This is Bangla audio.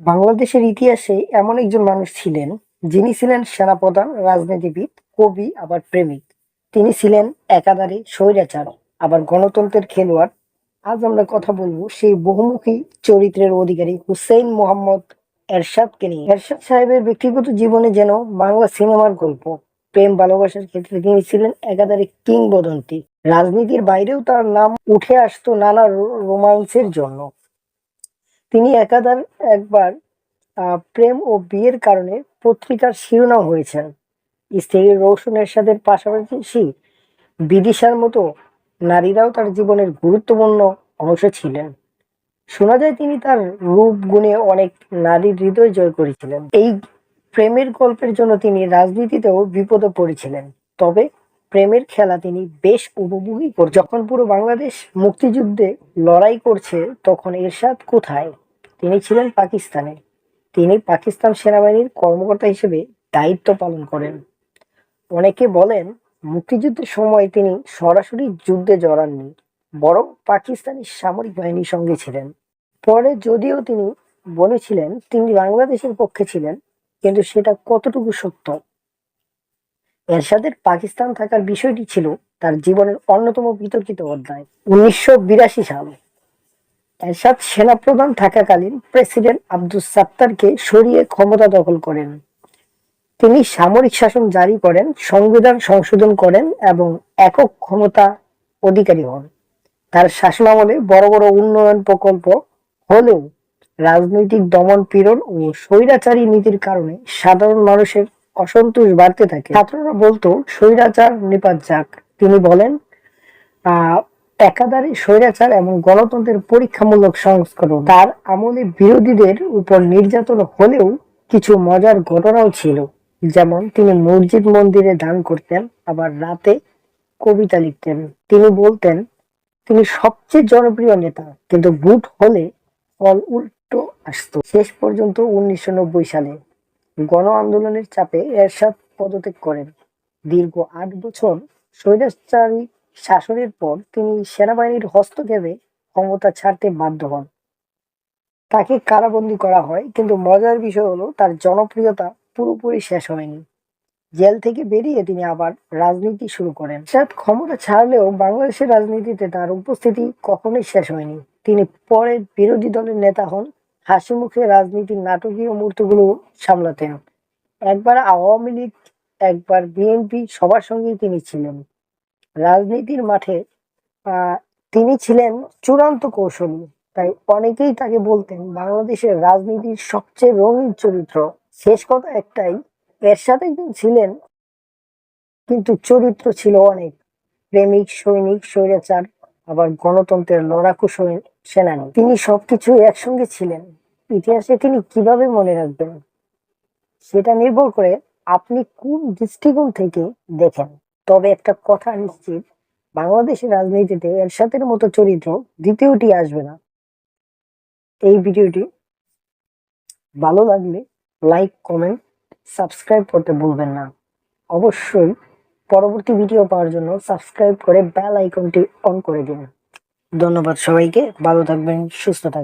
বাংলাদেশের ইতিহাসে এমন একজন মানুষ ছিলেন যিনি ছিলেন সেনাপ্রধান, রাজনীতিবিদ, কবি, আবার প্রেমিক। তিনি ছিলেন একাধারে স্বৈরাচার, আবার গণতন্ত্রের খেলোয়াড়। আজ আমরা কথা বলব সেই বহুমুখী চরিত্রের অধিকারী হুসেইন মোহাম্মদ এরশাদকে নিয়ে। এরশাদ সাহেবের ব্যক্তিগত জীবনে যেন বাংলা সিনেমার গল্প, প্রেম, ভালোবাসার ক্ষেত্রে তিনি ছিলেন একাধারে কিংবদন্তি। রাজনীতির বাইরেও তার নাম উঠে আসতো নানা রোমান্সের জন্য। তিনি একাধার একবার প্রেম ও বিয়ের কারণে পত্রিকার শিরোনাম হয়েছেন। স্ত্রী রৌশন এরশাদের পাশাপাশি বিদিশার মতো নারীরাও তার জীবনের গুরুত্বপূর্ণ অংশ ছিলেন। শোনা যায় তিনি তার রূপ গুণে অনেক নারীর হৃদয় জয় করেছিলেন। এই প্রেমের গল্পের জন্য তিনি রাজনীতিতেও বিপদে পড়েছিলেন। তবে প্রেমের খেলা তিনি বেশ উপভোগী কর, যখন পুরো বাংলাদেশ মুক্তিযুদ্ধে লড়াই করছে, তখন এরশাদ কোথায়? তিনি ছিলেন পাকিস্তানে। তিনি পাকিস্তান সেনাবাহিনীর কর্মকর্তা হিসেবে দায়িত্ব পালন করেন। অনেকে বলেন, মুক্তিযুদ্ধের সময় তিনি সরাসরি যুদ্ধে জড়াননি, বরং পাকিস্তানি সামরিক বাহিনীর সঙ্গে ছিলেন। পরে যদিও তিনি বলেছিলেন, তিনি বাংলাদেশের পক্ষে ছিলেন, কিন্তু সেটা কতটুকু সত্য? এরশাদের পাকিস্তান থাকার বিষয়টি ছিল তার জীবনের অন্যতম বিতর্কিত অধ্যায়। উনিশশো বিরাশি সাল এরশাদ সেনাপ্রধান থাকাকালীন প্রেসিডেন্ট আব্দুস সাত্তারকে সরিয়ে ক্ষমতা দখল করেন। তিনি সামরিক শাসন জারি করেন, সংবিধান সংশোধন করেন এবং একক ক্ষমতা অধিকারী হন। তার শাসনামলে বড় বড় উন্নয়ন প্রকল্প হলেও রাজনৈতিক দমন পীড়ন ও স্বৈরাচারী নীতির কারণে সাধারণ মানুষের অসন্তোষ বাড়তে থাকে। ছাত্ররা বলতো, স্বৈরাচার নিপাত যাক। তিনি বলেন, আহ একাধারে স্বৈরাচার এবং গণতন্ত্রের পরীক্ষামূলক সংস্করণ। তার আমলে বিরোধীদের উপর নির্যাতন হলেও কিছু মজার ঘটনাও ছিল। যেমন তিনি মসজিদ মন্দিরে দান করতেন, আবার রাতে কবিতা লিখতেন। তিনি বলতেন, তিনি সবচেয়ে জনপ্রিয় নেতা, কিন্তু ভোট হলে ফল উল্টো আসতো। শেষ পর্যন্ত উনিশশো নব্বই সালে গণ আন্দোলনের চাপে এরশাদ পদত্যাগ করেন। দীর্ঘ আট বছর স্বৈরাচারী শাসনের পর তিনি সেনাবাহিনীর হস্তক্ষেপে ক্ষমতা ছাড়তে বাধ্য হন। তাকে কারাবন্দী করা হয়, কিন্তু মজার বিষয় হলো তার জনপ্রিয়তা পুরোপুরি শেষ হয়নি। জেল থেকে বেরিয়ে তিনি আবার রাজনীতি শুরু করেন। এরশাদ ক্ষমতা ছাড়লেও বাংলাদেশের রাজনীতিতে তার উপস্থিতি কখনোই শেষ হয়নি। তিনি পরে বিরোধী দলের নেতা হন। হাসি মুখে রাজনীতির নাটকীয় মুহূর্তগুলো সামলাতেন। একবার আওয়ামী লীগ, একবার বিএনপি সবার সঙ্গেই তিনি ছিলেন। রাজনীতির মাঠে তিনি ছিলেন চূড়ান্ত কৌশলী। তাই অনেকেই তাকে বলতেন বাংলাদেশের রাজনীতির সবচেয়ে রঙিন চরিত্র। শেষ কথা একটাই, এর সাথে একজন ছিলেন, কিন্তু চরিত্র ছিল অনেক। প্রেমিক, সৈনিক, স্বৈরাচার, আবার গণতন্ত্রের লড়াকু সেনানী। তিনি সবকিছু একসঙ্গে ছিলেন। ইতিহাসে তিনি কীভাবে মনে রাখবেন? সেটা নির্ভর করে আপনি কোন দৃষ্টিকোণ থেকে দেখেন। তবে একটা কথা নিশ্চিত, বাংলাদেশের রাজনীতিতে এরশাদের মতো চরিত্র দ্বিতীয়টি আসবে না। এই ভিডিওটি ভালো লাগলে লাইক কমেন্ট সাবস্ক্রাইব করতে ভুলবেন না। অবশ্যই পরবর্তী ভিডিও পাওয়ার জন্য সাবস্ক্রাইব করে বেল আইকনটি অন করে দিন। ধন্যবাদ সবাইকে, ভালো থাকবেন, সুস্থ থাকবেন।